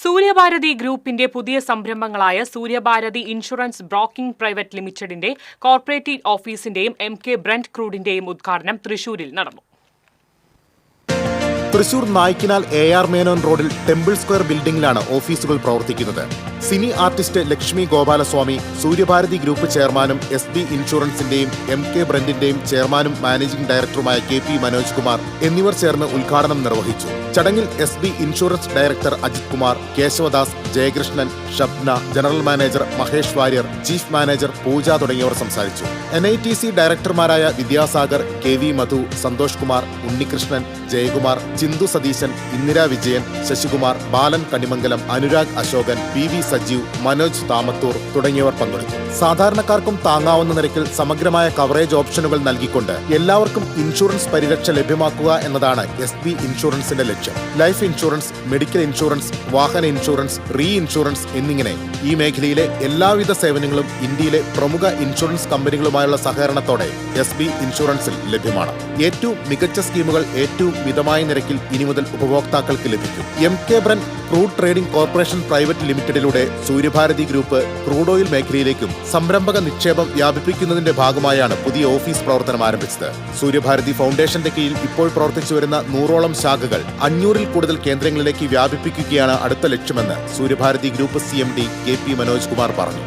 സൂര്യഭാരതി ഗ്രൂപ്പിന്റെ പുതിയ സംരംഭങ്ങളായ സൂര്യഭാരതി ഇൻഷുറൻസ് ബ്രോക്കിംഗ് പ്രൈവറ്റ് ലിമിറ്റഡിന്റെ കോർപ്പറേറ്റീവ് ഓഫീസിന്റെയും എം കെ ബ്രന്റ് ക്രൂഡിന്റെയും ഉദ്ഘാടനം തൃശൂരിൽ നടന്നു. തൃശൂർ നായ്ക്കിനാൽ എ ആർ മേനോൻ റോഡിൽ ടെമ്പിൾ സ്ക്വയർ ബിൽഡിംഗിലാണ് ഓഫീസുകൾ പ്രവർത്തിക്കുന്നത്. Cine artist Lakshmi Gopalaswamy Suryabharathi group ചെയർമാനും എസ് ബി ഇൻഷുറൻസിന്റെയും എം കെ ബ്രന്റിന്റെയും ചെയർമാനും മാനേജിംഗ് ഡയറക്ടറുമായ കെ പി മനോജ് കുമാർ എന്നിവർ ചേർന്ന് ഉദ്ഘാടനം നിർവഹിച്ചു. ചടങ്ങിൽ S B insurance director Ajith Kumar Keshavadas Jayakrishnan Shabna general manager Mahesh Warrier chief manager Pooja തുടങ്ങിയവർ സംസാരിച്ചു. N I T C ഡയറക്ടർമാരായ Vidyasagar K V Madhu Santhosh Kumar Unnikrishnan Jayakumar Chinthu Satheesan Indira Vijayan Sasikumar Balan Kanimangalam Anurag Ashokan P V Sajeev Manoj Thamathur തുടങ്ങിയവർ പങ്കെടുത്തു. സാധാരണക്കാർക്കും താങ്ങാവുന്ന നിരക്കിൽ സമഗ്രമായ coverage ഓപ്ഷനുകൾ നൽകിക്കൊണ്ട് എല്ലാവർക്കും ഇൻഷുറൻസ് പരിരക്ഷ ലഭ്യമാക്കുക എന്നതാണ് എസ് ബി ഇൻഷുറൻസിന്റെ ലക്ഷ്യം. ലൈഫ് ഇൻഷുറൻസ് മെഡിക്കൽ ഇൻഷുറൻസ് വാഹന ഇൻഷുറൻസ് റീ ഇൻഷുറൻസ് എന്നിങ്ങനെ ഈ മേഖലയിലെ എല്ലാവിധ സേവനങ്ങളും ഇന്ത്യയിലെ പ്രമുഖ ഇൻഷുറൻസ് കമ്പനികളുമായുള്ള സഹകരണത്തോടെ എസ് ബി ഇൻഷുറൻസിൽ ലഭ്യമാണ്. ഏറ്റവും മികച്ച സ്കീമുകൾ ഏറ്റവും മിതമായ നിരക്കിൽ ഇനി മുതൽ ഉപഭോക്താക്കൾക്ക് ലഭിക്കും. M K Brent crude trading corporation private ലിമിറ്റഡിലൂടെ Suryabharathi group crude oil മേഖലയിലേക്കും സംരംഭക നിക്ഷേപം വ്യാപിപ്പിക്കുന്നതിന്റെ ഭാഗമായാണ് പുതിയ ഓഫീസ് പ്രവർത്തനം ആരംഭിച്ചത്. സൂര്യഭാരതി ഫൗണ്ടേഷന്റെ കീഴിൽ ഇപ്പോൾ പ്രവർത്തിച്ചു വരുന്ന നൂറോളം ശാഖകൾ അഞ്ഞൂറിൽ കൂടുതൽ കേന്ദ്രങ്ങളിലേക്ക് വ്യാപിപ്പിക്കുകയാണ് അടുത്ത ലക്ഷ്യമെന്ന് Suryabharathi group C M D K P Manoj Kumar പറഞ്ഞു.